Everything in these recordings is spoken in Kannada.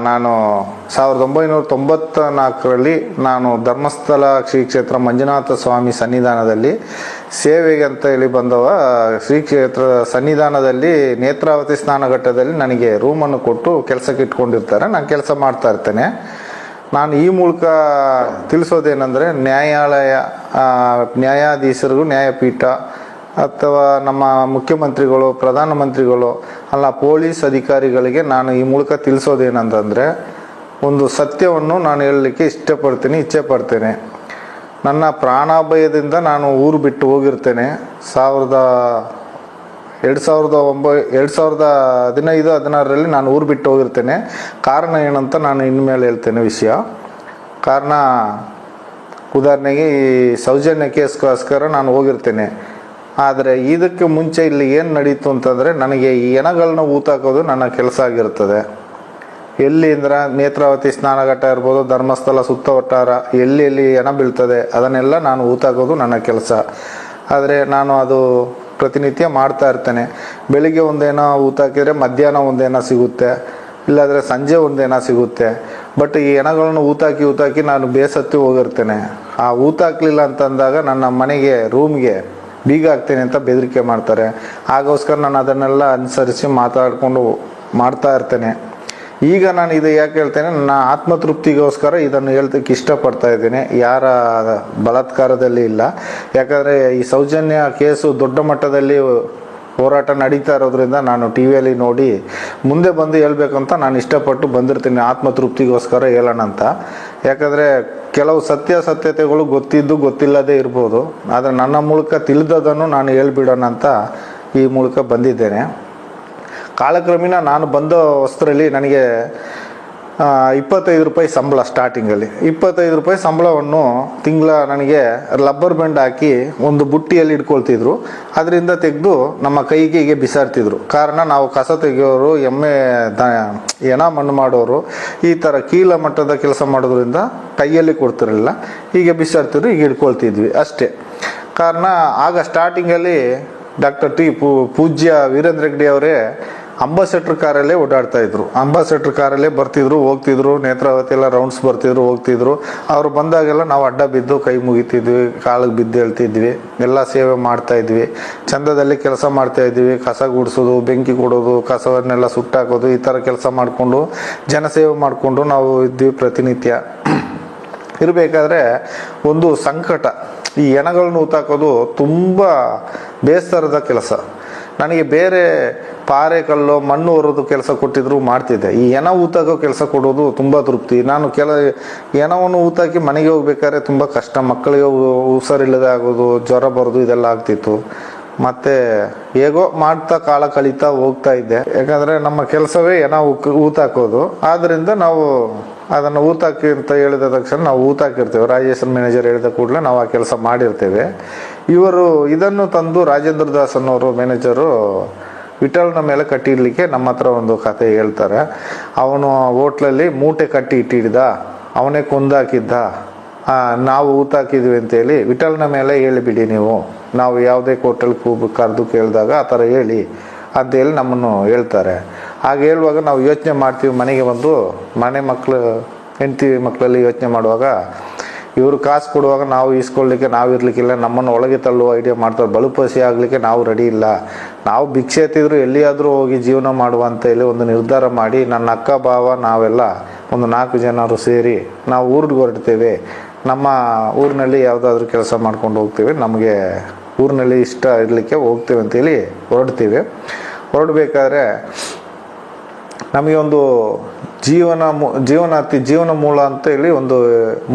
ನಾನು ಸಾವಿರದ ಒಂಬೈನೂರ ತೊಂಬತ್ತ ನಾಲ್ಕರಲ್ಲಿ ನಾನು ಧರ್ಮಸ್ಥಳ ಶ್ರೀ ಕ್ಷೇತ್ರ ಮಂಜುನಾಥ ಸ್ವಾಮಿ ಸನ್ನಿಧಾನದಲ್ಲಿ ಸೇವೆಗೆ ಅಂತ ಹೇಳಿ ಬಂದವ. ಶ್ರೀ ಕ್ಷೇತ್ರ ಸನ್ನಿಧಾನದಲ್ಲಿ ನೇತ್ರಾವತಿ ಸ್ನಾನಘಟ್ಟದಲ್ಲಿ ನನಗೆ ರೂಮನ್ನು ಕೊಟ್ಟು ಕೆಲಸಕ್ಕೆ ಇಟ್ಕೊಂಡಿರ್ತಾರೆ. ನಾನು ಕೆಲಸ ಮಾಡ್ತಾ ಇರ್ತೇನೆ. ನಾನು ಈ ಮೂಲಕ ತಿಳಿಸೋದೇನೆಂದರೆ ನ್ಯಾಯಾಲಯ ನ್ಯಾಯಾಧೀಶರಿಗೂ ನ್ಯಾಯಪೀಠ ಅಥವಾ ನಮ್ಮ ಮುಖ್ಯಮಂತ್ರಿಗಳು ಪ್ರಧಾನಮಂತ್ರಿಗಳು ಅಲ್ಲ ಪೊಲೀಸ್ ಅಧಿಕಾರಿಗಳಿಗೆ ನಾನು ಈ ಮೂಲಕ ತಿಳಿಸೋದೇನಂತಂದರೆ, ಒಂದು ಸತ್ಯವನ್ನು ನಾನು ಹೇಳಲಿಕ್ಕೆ ಇಷ್ಟಪಡ್ತೀನಿ ಇಚ್ಛೆ ಪಡ್ತೇನೆ ನನ್ನ ಪ್ರಾಣಾಭಯದಿಂದ ನಾನು ಊರು ಬಿಟ್ಟು ಹೋಗಿರ್ತೇನೆ. ಸಾವಿರದ ಎರಡು ಸಾವಿರದ ಒಂಬೈ, ಎರಡು ಸಾವಿರದ ಹದಿನೈದು, ಹದಿನಾರರಲ್ಲಿ ನಾನು ಊರು ಬಿಟ್ಟು ಹೋಗಿರ್ತೇನೆ. ಕಾರಣ ಏನಂತ ನಾನು ಇನ್ಮೇಲೆ ಹೇಳ್ತೇನೆ ವಿಷಯ. ಕಾರಣ, ಉದಾಹರಣೆಗೆ ಈ ಸೌಜನ್ಯ ಕೇಸ್ಗೋಸ್ಕರ ನಾನು ಹೋಗಿರ್ತೇನೆ. ಆದರೆ ಇದಕ್ಕೆ ಮುಂಚೆ ಇಲ್ಲಿ ಏನು ನಡೀತು ಅಂತಂದರೆ ನನಗೆ ಈ ಎಣಗಳನ್ನ ಊತಾಕೋದು ನನ್ನ ಕೆಲಸ ಆಗಿರ್ತದೆ. ಎಲ್ಲಿ ಅಂದ್ರೆ ನೇತ್ರಾವತಿ ಸ್ನಾನಘಟ್ಟ ಇರ್ಬೋದು, ಧರ್ಮಸ್ಥಳ ಸುತ್ತ ಒಟ್ಟಾರ ಎಲ್ಲಿ ಎಲ್ಲಿ ಎನ ಬೀಳ್ತದೆ, ಅದನ್ನೆಲ್ಲ ನಾನು ಊತಾಕೋದು ನನ್ನ ಕೆಲಸ. ಆದರೆ ನಾನು ಅದು ಪ್ರತಿನಿತ್ಯ ಮಾಡ್ತಾ ಇರ್ತೇನೆ. ಬೆಳಿಗ್ಗೆ ಒಂದೇನೋ ಊತಾಕಿದರೆ ಮಧ್ಯಾಹ್ನ ಒಂದೇನೋ ಸಿಗುತ್ತೆ, ಇಲ್ಲಾಂದರೆ ಸಂಜೆ ಒಂದೇನೋ ಸಿಗುತ್ತೆ. ಬಟ್ ಈ ಎನಗಳನ್ನು ಊತಾಕಿ ಊತಾಕಿ ನಾನು ಬೇಸತ್ತಿ ಹೋಗಿರ್ತೇನೆ. ಆ ಊತಾಕ್ಲಿಲ್ಲ ಅಂತಂದಾಗ ನನ್ನ ಮನೆಗೆ ರೂಮ್ಗೆ ಬೀಗ ಆಗ್ತೇನೆ ಅಂತ ಬೆದರಿಕೆ ಮಾಡ್ತಾರೆ. ಆಗೋಸ್ಕರ ನಾನು ಅದನ್ನೆಲ್ಲ ಅನುಸರಿಸಿ ಮಾತಾಡಿಕೊಂಡು ಮಾಡ್ತಾ ಇರ್ತೇನೆ. ಈಗ ನಾನು ಇದು ಯಾಕೆ ಹೇಳ್ತೇನೆ, ನನ್ನ ಆತ್ಮತೃಪ್ತಿಗೋಸ್ಕರ ಇದನ್ನು ಹೇಳ್ತಕ್ಕೆ ಇಷ್ಟಪಡ್ತಾ ಇದ್ದೇನೆ. ಯಾರ ಬಲಾತ್ಕಾರದಲ್ಲಿ ಇಲ್ಲ. ಯಾಕಂದರೆ ಈ ಸೌಜನ್ಯ ಕೇಸು ದೊಡ್ಡ ಮಟ್ಟದಲ್ಲಿ ಹೋರಾಟ ನಡೀತಾ ಇರೋದ್ರಿಂದ ನಾನು ಟಿ ವಿಯಲ್ಲಿ ನೋಡಿ ಮುಂದೆ ಬಂದು ಹೇಳ್ಬೇಕಂತ ನಾನು ಇಷ್ಟಪಟ್ಟು ಬಂದಿರ್ತೀನಿ. ಆತ್ಮತೃಪ್ತಿಗೋಸ್ಕರ ಹೇಳೋಣ ಅಂತ ಯಾಕಂದರೆ ಕೆಲವು ಸತ್ಯಾಸತ್ಯತೆಗಳು ಗೊತ್ತಿದ್ದು ಗೊತ್ತಿಲ್ಲದೆ ಇರ್ಬೋದು. ಆದರೆ ನನ್ನ ಮೂಲಕ ತಿಳಿದದನ್ನು ನಾನು ಹೇಳ್ಬಿಡೋಣ ಅಂತ ಈ ಮೂಲಕ ಬಂದಿದ್ದೇನೆ. ಕಾಲಕ್ರಮೇಣ ನಾನು ಬಂದ ವಸ್ತ್ರಲ್ಲಿ ನನಗೆ ಇಪ್ಪತ್ತೈದು ರೂಪಾಯಿ ಸಂಬಳ ಸ್ಟಾರ್ಟಿಂಗಲ್ಲಿ ಇಪ್ಪತ್ತೈದು ರೂಪಾಯಿ ಸಂಬಳವನ್ನು ತಿಂಗಳ ನನಗೆ ರಬ್ಬರ್ ಬ್ಯಾಂಡ್ ಹಾಕಿ ಒಂದು ಬುಟ್ಟಿಯಲ್ಲಿ ಇಟ್ಕೊಳ್ತಿದ್ರು. ಅದರಿಂದ ತೆಗೆದು ನಮ್ಮ ಕೈಗೆ ಹೀಗೆ ಬಿಸಾಡ್ತಿದ್ರು. ಕಾರಣ ನಾವು ಕಸ ತೆಗೆಯೋರು, ಎಮ್ಮೆ ಎಣ ಮಣ್ಣು ಮಾಡೋರು, ಈ ಥರ ಕೀಲ ಮಟ್ಟದ ಕೆಲಸ ಮಾಡೋದ್ರಿಂದ ಕೈಯಲ್ಲಿ ಕೊಡ್ತಿರಲಿಲ್ಲ. ಹೀಗೆ ಬಿಸಾಡ್ತಿದ್ರು ಈಗ ಇಟ್ಕೊಳ್ತಿದ್ವಿ ಅಷ್ಟೇ. ಕಾರಣ, ಆಗ ಸ್ಟಾರ್ಟಿಂಗಲ್ಲಿ ಡಾಕ್ಟರ್ ಟಿ ಪೂಜ್ಯ ವೀರೇಂದ್ರ ಹೆಗ್ಡೆ ಅವರೇ ಅಂಬಾಸೆಟ್ರ್ ಕಾರಲ್ಲೇ ಓಡಾಡ್ತಾ ಇದ್ರು. ಅಂಬಾಸೆಟ್ರ್ ಕಾರಲ್ಲೇ ಬರ್ತಿದ್ರು, ಹೋಗ್ತಿದ್ರು ನೇತ್ರಾವತಿ ಎಲ್ಲ ರೌಂಡ್ಸ್ ಬರ್ತಿದ್ರು, ಹೋಗ್ತಿದ್ರು. ಅವ್ರು ಬಂದಾಗೆಲ್ಲ ನಾವು ಅಡ್ಡ ಬಿದ್ದು ಕೈ ಮುಗಿತಿದ್ವಿ, ಕಾಲಿಗೆ ಬಿದ್ದು ಹೇಳ್ತಿದ್ವಿ. ಎಲ್ಲ ಸೇವೆ ಮಾಡ್ತಾ ಇದ್ವಿ. ಚಂದದಲ್ಲಿ ಕೆಲಸ ಮಾಡ್ತಾ ಇದ್ವಿ. ಕಸ ಗುಡಿಸೋದು, ಬೆಂಕಿ ಕೊಡೋದು, ಕಸವನ್ನೆಲ್ಲ ಸುಟ್ಟಾಕೋದು, ಈ ಥರ ಕೆಲಸ ಮಾಡಿಕೊಂಡು, ಜನಸೇವೆ ಮಾಡಿಕೊಂಡು ನಾವು ಇದ್ವಿ ಪ್ರತಿನಿತ್ಯ. ಇರಬೇಕಾದ್ರೆ ಒಂದು ಸಂಕಟ. ಈ ಎಣಗಳನ್ನು ಊತಾಕೋದು ತುಂಬ ಬೇಸರದ ಕೆಲಸ. ನನಗೆ ಬೇರೆ ಪಾರೆ ಕಲ್ಲು, ಮಣ್ಣು ಹೊರೋದು ಕೆಲಸ ಕೊಟ್ಟಿದ್ರು ಮಾಡ್ತಿದ್ದೆ. ಈ ಎನ ಊತಾಕೋ ಕೆಲಸ ಕೊಡೋದು ತುಂಬ ತೃಪ್ತಿ. ನಾನು ಕೆಲ ಏನವನ್ನು ಊತಾಕಿ ಮನೆಗೆ ಹೋಗ್ಬೇಕಾದ್ರೆ ತುಂಬ ಕಷ್ಟ. ಮಕ್ಕಳಿಗೆ ಹುಷಾರಿಲ್ಲದೆ ಆಗೋದು, ಜ್ವರ ಬರೋದು ಇದೆಲ್ಲ ಆಗ್ತಿತ್ತು. ಮತ್ತೆ ಹೇಗೋ ಮಾಡ್ತಾ ಕಾಲ ಕಳೀತಾ ಹೋಗ್ತಾ ಇದ್ದೆ. ಯಾಕಂದ್ರೆ ನಮ್ಮ ಕೆಲಸವೇ ಏನೋ ಊತಾಕೋದು. ಆದ್ರಿಂದ ನಾವು ಅದನ್ನು ಊತಾಕಿ ಅಂತ ಹೇಳಿದ ತಕ್ಷಣ ನಾವು ಊತಾಕಿರ್ತೇವೆ. ರಾಜೇಶ್ವರ ಮ್ಯಾನೇಜರ್ ಹೇಳಿದ ಕೂಡಲೇ ನಾವು ಆ ಕೆಲಸ ಮಾಡಿರ್ತೇವೆ. ಇವರು ಇದನ್ನು ತಂದು ರಾಜೇಂದ್ರ ದಾಸ್ ಅನ್ನೋರು ಮ್ಯಾನೇಜರು ವಿಠಲ್ನ ಮೇಲೆ ಕಟ್ಟಿಡ್ಲಿಕ್ಕೆ ನಮ್ಮ ಹತ್ರ ಒಂದು ಕತೆ ಹೇಳ್ತಾರೆ. ಅವನು ಹೋಟ್ಲಲ್ಲಿ ಮೂಟೆ ಕಟ್ಟಿ ಇಟ್ಟಿಡ್ದ ಅವನೇ ಕೊಂದಾಕಿದ್ದ. ನಾವು ಊತಾಕಿದ್ವಿ ಅಂತೇಳಿ ವಿಠಲ್ನ ಮೇಲೆ ಹೇಳಿಬಿಡಿ ನೀವು. ನಾವು ಯಾವುದೇ ಹೋಟೆಲ್ ಕೂಬ್ ಕರೆದು ಕೇಳಿದಾಗ ಆ ಥರ ಹೇಳಿ ಅಂತೇಳಿ ನಮ್ಮನ್ನು ಹೇಳ್ತಾರೆ. ಹಾಗೆ ಹೇಳುವಾಗ ನಾವು ಯೋಚನೆ ಮಾಡ್ತೀವಿ ಮನೆಗೆ ಬಂದು. ಮನೆ ಮಕ್ಕಳು ಹೆಂಡ್ತಿ ಮಕ್ಕಳಲ್ಲಿ ಯೋಚನೆ ಮಾಡುವಾಗ ಇವರು ಕಾಸು ಕೊಡುವಾಗ ನಾವು ಈಸ್ಕೊಳ್ಳಿಕ್ಕೆ ನಾವು ಇರಲಿಕ್ಕಿಲ್ಲ, ನಮ್ಮನ್ನು ಒಳಗೆ ತಳ್ಳುವ ಐಡಿಯಾ ಮಾಡ್ತಾರೆ. ಬಲುಪಸಿ ಆಗಲಿಕ್ಕೆ ನಾವು ರೆಡಿ ಇಲ್ಲ. ನಾವು ಭಿಕ್ಷೆ ಎತ್ತಿದ್ರು ಎಲ್ಲಿಯಾದರೂ ಹೋಗಿ ಜೀವನ ಮಾಡುವ ಅಂತ ಹೇಳಿ ಒಂದು ನಿರ್ಧಾರ ಮಾಡಿ, ನನ್ನ ಅಕ್ಕ ಭಾವ ನಾವೆಲ್ಲ ಒಂದು ನಾಲ್ಕು ಜನರು ಸೇರಿ ನಾವು ಊರಿಗೆ ಹೊರಡ್ತೇವೆ. ನಮ್ಮ ಊರಿನಲ್ಲಿ ಯಾವುದಾದ್ರೂ ಕೆಲಸ ಮಾಡ್ಕೊಂಡು ಹೋಗ್ತೇವೆ. ನಮಗೆ ಊರಿನಲ್ಲಿ ಇಷ್ಟ ಇರಲಿಕ್ಕೆ ಹೋಗ್ತೇವೆ ಅಂತೇಳಿ ಹೊರಡ್ತೀವಿ. ಹೊರಡಬೇಕಾದ್ರೆ ನಮಗೆ ಒಂದು ಜೀವನ ಜೀವನಾತಿ, ಜೀವನ ಮೂಲ ಅಂತ ಹೇಳಿ ಒಂದು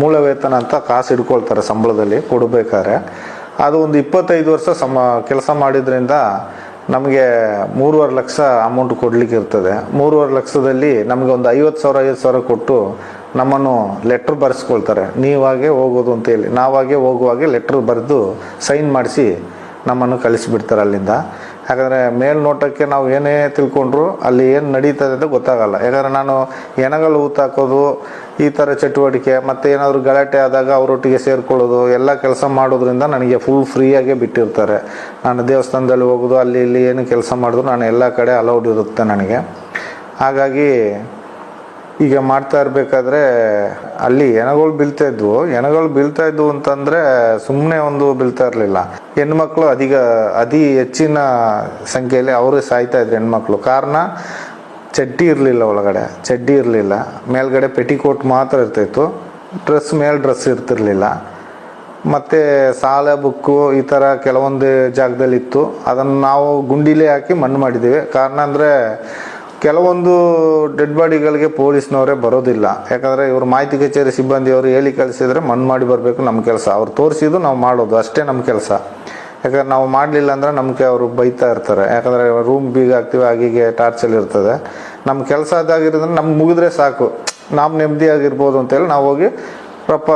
ಮೂಲ ವೇತನ ಅಂತ ಕಾಸು ಇಟ್ಕೊಳ್ತಾರೆ ಸಂಬಳದಲ್ಲಿ ಕೊಡಬೇಕಾದ್ರೆ. ಅದು ಒಂದು ಇಪ್ಪತ್ತೈದು ವರ್ಷ ಸಮ, ಕೆಲಸ ಮಾಡಿದ್ರಿಂದ ನಮಗೆ ಮೂರುವರೆ ಲಕ್ಷ ಅಮೌಂಟ್ ಕೊಡಲಿಕ್ಕೆ ಇರ್ತದೆ. ಮೂರುವರೆ ಲಕ್ಷದಲ್ಲಿ ನಮಗೆ ಒಂದು ಐವತ್ತು ಸಾವಿರ ಐವತ್ತು ಸಾವಿರ ಕೊಟ್ಟು ನಮ್ಮನ್ನು ಲೆಟ್ರ್ ಬರೆಸ್ಕೊಳ್ತಾರೆ. ನೀವಾಗೆ ಹೋಗೋದು ಅಂತೇಳಿ ನಾವಾಗೆ ಹೋಗುವಾಗೆ ಲೆಟ್ರ್ ಬರೆದು ಸೈನ್ ಮಾಡಿಸಿ ನಮ್ಮನ್ನು ಕಳಿಸಿಬಿಡ್ತಾರೆ ಅಲ್ಲಿಂದ. ಯಾಕಂದರೆ ಮೇಲ್ನೋಟಕ್ಕೆ ನಾವು ಏನೇ ತಿಳ್ಕೊಂಡ್ರು ಅಲ್ಲಿ ಏನು ನಡೀತದೆ ಅಂತ ಗೊತ್ತಾಗಲ್ಲ. ಯಾಕಂದರೆ ನಾನು ಎಣಗಳು ಊತಾಕೋದು ಈ ಥರ ಚಟುವಟಿಕೆ, ಮತ್ತು ಏನಾದರೂ ಗಲಾಟೆ ಆದಾಗ ಅವರೊಟ್ಟಿಗೆ ಸೇರ್ಕೊಳ್ಳೋದು, ಎಲ್ಲ ಕೆಲಸ ಮಾಡೋದ್ರಿಂದ ನನಗೆ ಫುಲ್ ಫ್ರೀಯಾಗಿ ಬಿಟ್ಟಿರ್ತಾರೆ. ನಾನು ದೇವಸ್ಥಾನದಲ್ಲಿ ಹೋಗೋದು, ಅಲ್ಲಿ ಇಲ್ಲಿ ಏನು ಕೆಲಸ ಮಾಡಿದ್ರು ನಾನು ಎಲ್ಲ ಕಡೆ ಅಲೌಡ್ ಇರುತ್ತೆ ನನಗೆ. ಹಾಗಾಗಿ ಈಗ ಮಾಡ್ತಾ ಇರಬೇಕಾದ್ರೆ ಅಲ್ಲಿ ಎನಗಳು ಬೀಳ್ತಾ ಇದ್ವು. ಎನಗಳು ಬೀಳ್ತಾ ಇದ್ವು ಅಂತಂದ್ರೆ ಸುಮ್ಮನೆ ಒಂದು ಬೀಳ್ತಾ ಇರಲಿಲ್ಲ. ಹೆಣ್ಮಕ್ಳು ಅದೀಗ ಅತಿ ಹೆಚ್ಚಿನ ಸಂಖ್ಯೆಯಲ್ಲಿ ಅವರು ಸಾಯ್ತಾ ಇದ್ರು ಹೆಣ್ಮಕ್ಳು. ಕಾರಣ, ಚಡ್ಡಿ ಇರಲಿಲ್ಲ ಒಳಗಡೆ. ಚಡ್ಡಿ ಇರಲಿಲ್ಲ. ಮೇಲ್ಗಡೆ ಪೆಟಿಕೋಟ್ ಮಾತ್ರ ಇರ್ತಿತ್ತು. ಡ್ರೆಸ್ ಮೇಲೆ ಡ್ರೆಸ್ ಇರ್ತಿರ್ಲಿಲ್ಲ. ಮತ್ತು ಸಾಲ, ಬುಕ್ಕು ಈ ಥರ ಕೆಲವೊಂದು ಜಾಗದಲ್ಲಿ ಇತ್ತು ಅದನ್ನು ನಾವು ಗುಂಡಿಲೇ ಹಾಕಿ ಮಣ್ಣು ಮಾಡಿದ್ದೀವಿ. ಕಾರಣ ಅಂದರೆ ಕೆಲವೊಂದು ಡೆಡ್ ಬಾಡಿಗಳಿಗೆ ಪೊಲೀಸ್ನವರೇ ಬರೋದಿಲ್ಲ. ಯಾಕಂದರೆ ಇವರು ಮಾಹಿತಿ ಕಚೇರಿ ಸಿಬ್ಬಂದಿಯವರು ಹೇಳಿ ಕಳಿಸಿದರೆ ಮಣ್ಣು ಮಾಡಿ ಬರಬೇಕು ನಮ್ಮ ಕೆಲಸ. ಅವ್ರು ತೋರಿಸಿದ್ದು ನಾವು ಮಾಡೋದು, ಅಷ್ಟೇ ನಮ್ಮ ಕೆಲಸ. ಯಾಕಂದ್ರೆ ನಾವು ಮಾಡಲಿಲ್ಲ ಅಂದ್ರೆ ನಮಗೆ ಅವರು ಬೈತಾ ಇರ್ತಾರೆ. ಯಾಕಂದರೆ ರೂಮ್ ಬೀಗ ಹಾಕ್ತೀವಿ ಹಾಗೀಗೆ ಟಾರ್ಚಲ್ಲಿ ಇರ್ತದೆ. ನಮ್ಮ ಕೆಲಸ ಅದಾಗಿರೋದ್ರೆ ನಮ್ಗೆ ಮುಗಿದ್ರೆ ಸಾಕು. ನಾವು ನೆಮ್ಮದಿಯಾಗಿರ್ಬೋದು ಅಂತೇಳಿ ನಾವು ಹೋಗಿ ರಪ್ಪ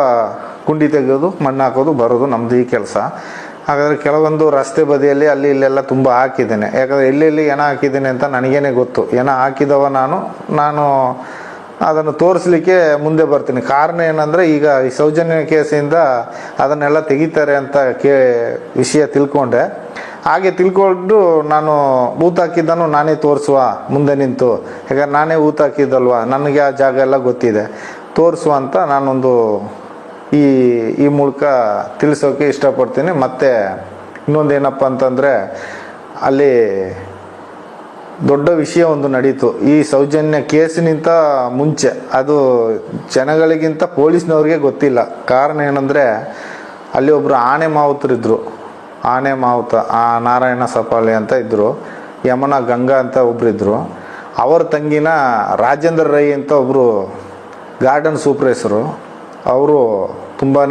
ಕುಂಡಿ ತೆಗೆಯೋದು, ಮಣ್ಣು ಹಾಕೋದು, ಬರೋದು ನಮ್ಮದು ಈ ಕೆಲಸ. ಹಾಗಾದರೆ ಕೆಲವೊಂದು ರಸ್ತೆ ಬದಿಯಲ್ಲಿ ಅಲ್ಲಿ ಇಲ್ಲೆಲ್ಲ ತುಂಬ ಹಾಕಿದ್ದೇನೆ. ಯಾಕಂದರೆ ಎಲ್ಲೆಲ್ಲಿ ಏನ ಹಾಕಿದ್ದೀನಿ ಅಂತ ನನಗೇನೆ ಗೊತ್ತು. ಏನ ಹಾಕಿದವ ನಾನು ನಾನು ಅದನ್ನು ತೋರಿಸ್ಲಿಕ್ಕೆ ಮುಂದೆ ಬರ್ತೀನಿ. ಕಾರಣ ಏನಂದರೆ ಈಗ ಈ ಸೌಜನ್ಯ ಕೇಸಿಂದ ಅದನ್ನೆಲ್ಲ ತೆಗಿತಾರೆ ಅಂತ ಕೇ, ವಿಷಯ ತಿಳ್ಕೊಂಡೆ. ಹಾಗೆ ತಿಳ್ಕೊಂಡು ನಾನು ಊತ ಹಾಕಿದ್ದನ್ನು ನಾನೇ ತೋರಿಸುವ, ಮುಂದೆ ನಿಂತು. ಯಾಕಂದ್ರೆ ನಾನೇ ಊತ ಹಾಕಿದ್ದಲ್ವ? ನನಗೆ ಆ ಜಾಗ ಎಲ್ಲ ಗೊತ್ತಿದೆ. ತೋರಿಸುವ ಅಂತ ನಾನೊಂದು ಈ ಈ ಮೂಲಕ ತಿಳಿಸೋಕೆ ಇಷ್ಟಪಡ್ತೀನಿ. ಮತ್ತು ಇನ್ನೊಂದು ಏನಪ್ಪ ಅಂತಂದರೆ, ಅಲ್ಲಿ ದೊಡ್ಡ ವಿಷಯ ಒಂದು ನಡೀತು. ಈ ಸೌಜನ್ಯ ಕೇಸಿನಿಂದ ಮುಂಚೆ, ಅದು ಜನಗಳಿಗಿಂತ ಪೊಲೀಸ್ನವ್ರಿಗೆ ಗೊತ್ತಿಲ್ಲ. ಕಾರಣ ಏನಂದರೆ, ಅಲ್ಲಿ ಒಬ್ಬರು ಆನೆ ಮಾವುತರಿದ್ದರು ಆನೆ ಮಾವುತ, ಆ ನಾರಾಯಣ ಸಪಾಲಿ ಅಂತ ಇದ್ದರು ಯಮನ ಗಂಗಾ ಅಂತ ಒಬ್ಬರಿದ್ದರು ಅವರ ತಂಗಿನ ರಾಜೇಂದ್ರ ರೈ ಅಂತ ಒಬ್ಬರು ಗಾರ್ಡನ್ ಸೂಪ್ರೇಸರು ಅವರು ತುಂಬಾ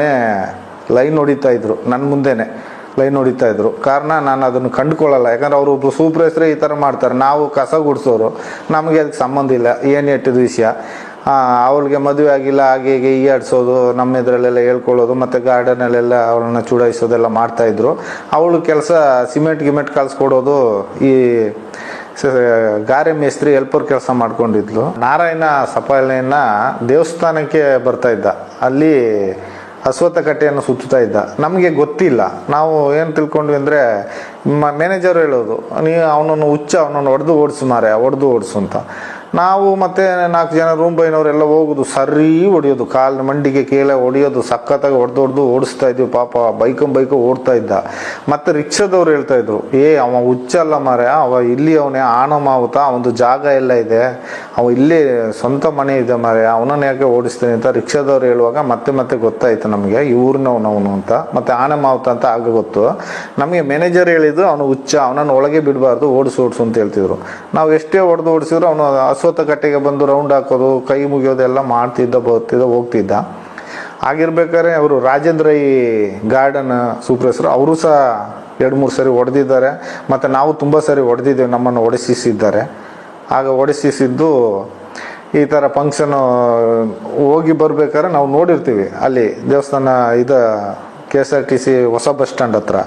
ಲೈನ್ ಹೊಡಿತಾ ಇದ್ರು. ನನ್ನ ಮುಂದೆನೆ ಲೈನ್ ಹೊಡಿತಾ ಇದ್ರು. ಕಾರಣ ನಾನು ಅದನ್ನು ಕಂಡುಕೊಳ್ಳಲ್ಲ. ಯಾಕಂದ್ರೆ ಅವರು ಒಬ್ರು ಸೂಪ್ರೇಸರೇ ಈ ಥರ ಮಾಡ್ತಾರೆ. ನಾವು ಕಸ ಗುಡಿಸೋರು. ನಮಗೆ ಅದಕ್ಕೆ ಸಂಬಂಧ ಇಲ್ಲ. ಏನು ಎಟ್ಟಿದ ವಿಷಯ. ಅವಳಿಗೆ ಮದುವೆ ಆಗಿಲ್ಲ, ಹಾಗೆ ಹೀಗೆ ಈ ಆಡಿಸೋದು, ನಮ್ಮ ಇದರಲ್ಲೆಲ್ಲ ಹೇಳ್ಕೊಳ್ಳೋದು, ಮತ್ತು ಗಾರ್ಡನಲ್ಲೆಲ್ಲ ಅವ್ರನ್ನ ಚುಡಾಯಿಸೋದೆಲ್ಲ ಮಾಡ್ತಾಯಿದ್ರು ಅವಳು ಕೆಲಸ ಸಿಮೆಂಟ್ ಗಿಮೆಂಟ್ ಕಳಿಸ್ಕೊಡೋದು ಈ ಗಾರೆ ಮೇಸ್ತ್ರಿ ಹೆಲ್ಪರ್ ಕೆಲಸ ಮಾಡ್ಕೊಂಡಿದ್ಲು. ನಾರಾಯಣ ಸಪಾಲನೆಯನ್ನ ದೇವಸ್ಥಾನಕ್ಕೆ ಬರ್ತಾ ಇದ್ದ. ಅಲ್ಲಿ ಅಶ್ವತ್ಥ ಕಟ್ಟೆಯನ್ನು ಸುತ್ತುತ್ತಾ ಇದ್ದ. ನಮಗೆ ಗೊತ್ತಿಲ್ಲ. ನಾವು ಏನು ತಿಳ್ಕೊಂಡ್ವಿ ಅಂದರೆ ಮ್ಯಾನೇಜರ್ ಹೇಳೋದು ನೀವು ಅವನನ್ನು ಹುಚ್ಚ, ಅವನನ್ನು ಹೊಡೆದು ಓಡಿಸು ಮಾರೆ ಹೊಡೆದು ಓಡಿಸು ಅಂತ. ನಾವು ಮತ್ತೆ ನಾಲ್ಕು ಜನ ರೂಮ್ ಬೈನವರೆಲ್ಲ ಹೋಗೋದು, ಸರಿ ಹೊಡಿಯೋದು, ಕಾಲಿನ ಮಂಡಿಗೆ ಕೇಳ ಹೊಡಿಯೋದು, ಸಖತ್ತಾಗಿ ಹೊಡೆದು ಹೊಡೆದು ಓಡಿಸ್ತಾ ಇದ್ವಿ, ಪಾಪ ಬೈಕಂ ಬೈಕ್ ಓಡ್ತಾ ಇದ್ದ. ಮತ್ತೆ ರಿಕ್ಷಾದವ್ರು ಹೇಳ್ತಾ ಇದ್ರು, ಏ, ಅವ ಹುಚ್ಚಲ್ಲ ಮಾರೆ ಅವ ಇಲ್ಲಿ ಅವನೇ, ಆಣ ಮಾವುತ ಅವನದು ಜಾಗ ಎಲ್ಲ ಇದೆ. ಅವ ಇಲ್ಲಿ ಸ್ವಂತ ಮನೆ ಇದೆ ಮಾರೆ ಅವನನ್ನ ಯಾಕೆ ಓಡಿಸ್ತೀನಿ ಅಂತ ರಿಕ್ಷಾದವ್ರು ಹೇಳುವಾಗ ಮತ್ತೆ ಮತ್ತೆ ಗೊತ್ತಾಯ್ತು ನಮಗೆ ಊರಿನವನವನು ಅಂತ, ಮತ್ತೆ ಆನೆ ಮಾವುತ ಅಂತ ಆಗ ಗೊತ್ತು. ನಮಗೆ ಮ್ಯಾನೇಜರ್ ಹೇಳಿದ್ರು, ಅವನು ಹುಚ್ಚ, ಅವನನ್ನು ಒಳಗೆ ಬಿಡಬಾರ್ದು, ಓಡಿಸು ಓಡಿಸು ಅಂತ ಹೇಳ್ತಿದ್ರು. ನಾವು ಎಷ್ಟೇ ಹೊಡೆದು ಓಡಿಸಿದ್ರು, ಅವನು ಅಶ್ವತ್ಥ ಕಟ್ಟೆಗೆ ಬಂದು ರೌಂಡ್ ಹಾಕೋದು, ಕೈ ಮುಗಿಯೋದೆಲ್ಲ ಮಾಡ್ತಿದ್ದ, ಬರ್ತಿದ್ದ, ಹೋಗ್ತಿದ್ದ. ಆಗಿರ್ಬೇಕಾದ್ರೆ ಅವರು ರಾಜೇಂದ್ರ ಈ ಗಾರ್ಡನ್ ಸೂಪ್ರೆಸರು ಅವರು ಸಹ ಎರಡು ಮೂರು ಸರಿ ಹೊಡೆದಿದ್ದಾರೆ. ಮತ್ತು ನಾವು ತುಂಬ ಸರಿ ಹೊಡೆದಿದ್ದೇವೆ, ನಮ್ಮನ್ನು ಹೊಡೆಸಿಸಿದ್ದಾರೆ ಆಗ ಹೊಡೆಸಿಸಿದ್ದು ಈ ಥರ ಫಂಕ್ಷನ್ ಹೋಗಿ ಬರ್ಬೇಕಾದ್ರೆ ನಾವು ನೋಡಿರ್ತೀವಿ. ಅಲ್ಲಿ ದೇವಸ್ಥಾನ ಇದು K S R T C ಹೊಸ ಬಸ್ ಸ್ಟ್ಯಾಂಡ್ ಹತ್ರ.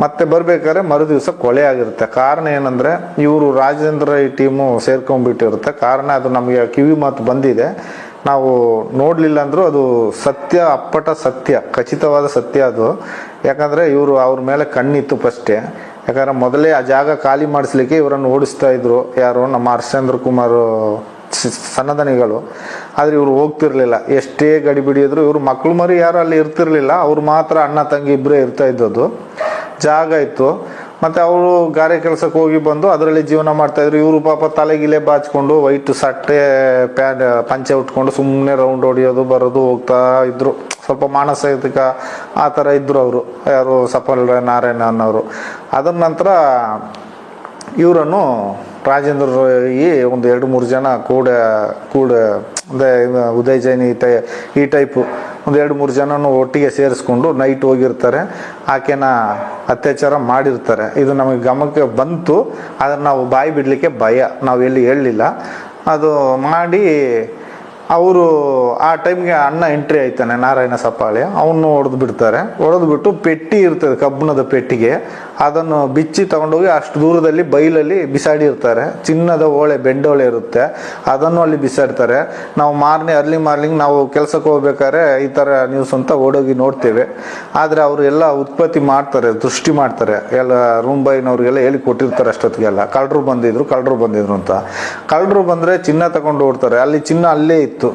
ಮತ್ತೆ ಬರ್ಬೇಕಾದ್ರೆ ಮರು ದಿವಸ ಕೊಲೆ ಆಗಿರುತ್ತೆ. ಕಾರಣ ಏನಂದ್ರೆ, ಇವರು ರಾಜೇಂದ್ರ ಈ ಟೀಮು ಸೇರ್ಕೊಂಡ್ಬಿಟ್ಟಿರುತ್ತೆ. ಕಾರಣ ಅದು ನಮಗೆ ಕಿವಿ ಮಾತು ಬಂದಿದೆ. ನಾವು ನೋಡಲಿಲ್ಲ ಅಂದ್ರೂ ಅದು ಸತ್ಯ, ಅಪ್ಪಟ ಸತ್ಯ, ಖಚಿತವಾದ ಸತ್ಯ ಅದು. ಯಾಕಂದ್ರೆ ಇವರು ಅವ್ರ ಮೇಲೆ ಕಣ್ಣಿತ್ತು ಫಸ್ಟೇ. ಯಾಕಂದ್ರೆ ಮೊದಲೇ ಆ ಜಾಗ ಖಾಲಿ ಮಾಡಿಸ್ಲಿಕ್ಕೆ ಇವರನ್ನು ಓಡಿಸ್ತಾ ಇದ್ರು. ಯಾರು? ನಮ್ಮ ಹರ್ಷೇಂದ್ರ ಕುಮಾರ್ ಸನ್ನದನಿಗಳು. ಆದ್ರೆ ಇವ್ರು ಹೋಗ್ತಿರ್ಲಿಲ್ಲ. ಎಷ್ಟೇ ಗಡಿಬಿಡಿ ಇದ್ರು ಇವ್ರು ಮಕ್ಳು ಮರಿ ಯಾರು ಅಲ್ಲಿ ಇರ್ತಿರ್ಲಿಲ್ಲ. ಅವ್ರು ಮಾತ್ರ ಅಣ್ಣ, ತಂಗಿ ಇಬ್ಬರೇ ಇರ್ತಾ ಇದ್ದದ್ದು. ಜಾಗ ಇತ್ತು. ಮತ್ತೆ ಅವರು ಗಾರೆ ಕೆಲಸಕ್ಕೆ ಹೋಗಿ ಬಂದು ಅದರಲ್ಲಿ ಜೀವನ ಮಾಡ್ತಾ ಇದ್ರು. ಇವರು ಪಾಪ ತಲೆಗಿಲೆ ಬಾಚ್ಕೊಂಡು ವೈಟ್ ಸಟ್ಟೆ ಪ್ಯಾನ್ ಪಂಚೆ ಉಟ್ಕೊಂಡು ಸುಮ್ಮನೆ ರೌಂಡ್ ಹೊಡಿಯೋದು, ಬರೋದು, ಹೋಗ್ತಾ ಇದ್ರು. ಸ್ವಲ್ಪ ಮಾನಸಿಕ ಆ ಥರ ಇದ್ರು ಅವರು. ಯಾರು ಸಫಲ್ ನಾರಾಯಣ ಅನ್ನೋರು. ಅದರ ನಂತರ ಇವರನ್ನು ರಾಜೇಂದ್ರ ಈ ಒಂದು ಎರಡು ಮೂರು ಜನ ಕೂಡ ಕೂಡ, ಅಂದರೆ ಉದಯ್ ಜೈನ್ ಈ ಟೈ, ಈ ಟೈಪು ಒಂದು ಎರಡು ಮೂರು ಜನನು ಒಟ್ಟಿಗೆ ಸೇರಿಸ್ಕೊಂಡು ನೈಟ್ ಹೋಗಿರ್ತಾರೆ. ಆಕೆನ ಅತ್ಯಾಚಾರ ಮಾಡಿರ್ತಾರೆ. ಇದು ನಮಗೆ ಗಮನಕ್ಕೆ ಬಂತು. ಆದರೆ ನಾವು ಬಾಯಿ ಬಿಡಲಿಕ್ಕೆ ಭಯ. ನಾವು ಎಲ್ಲಿ ಹೇಳಲಿಲ್ಲ. ಅದು ಮಾಡಿ ಅವರು ಆ ಟೈಮ್ಗೆ ಅಣ್ಣ ಎಂಟ್ರಿ ಆಯ್ತಾನೆ, ನಾರಾಯಣ ಸಪಾಳೆ ಅವನು ಹೊಡೆದು ಬಿಡ್ತಾರೆ ಹೊಡೆದು ಬಿಟ್ಟು ಪೆಟ್ಟಿ ಇರ್ತದೆ ಕಬ್ಬಿಣದ ಪೆಟ್ಟಿಗೆ. ಅದನ್ನು ಬಿಚ್ಚಿ ತಗೊಂಡೋಗಿ ಅಷ್ಟು ದೂರದಲ್ಲಿ ಬೈಲಲ್ಲಿ ಬಿಸಾಡಿರ್ತಾರೆ ಚಿನ್ನದ ಓಳೆ ಬೆಂಡೋಳೆ ಇರುತ್ತೆ. ಅದನ್ನು ಅಲ್ಲಿ ಬಿಸಾಡ್ತಾರೆ. ನಾವು ಮಾರ್ನಿ ಅರ್ಲಿ ಮಾರ್ನಿಂಗ್ ನಾವು ಕೆಲಸಕ್ಕೆ ಹೋಗ್ಬೇಕಾದ್ರೆ ಈ ಥರ ನ್ಯೂಸ್ ಅಂತ ಓಡೋಗಿ ನೋಡ್ತೇವೆ. ಆದರೆ ಅವರು ಎಲ್ಲ ಉತ್ಪತ್ತಿ ಮಾಡ್ತಾರೆ, ದೃಷ್ಟಿ ಮಾಡ್ತಾರೆ. ಎಲ್ಲ ರೂಮ್ ಬೈನವ್ರಿಗೆಲ್ಲ ಹೇಳಿ ಕೊಟ್ಟಿರ್ತಾರೆ ಅಷ್ಟೊತ್ತಿಗೆಲ್ಲ. ಕಳ್ಳರು ಬಂದಿದ್ರು ಕಳ್ಳರು ಬಂದಿದ್ರು ಅಂತ. ಕಳ್ಳರು ಬಂದರೆ ಚಿನ್ನ ತಗೊಂಡು ಓಡ್ತಾರೆ. ಅಲ್ಲಿ ಚಿನ್ನ ಅಲ್ಲೇ ಇತ್ತು.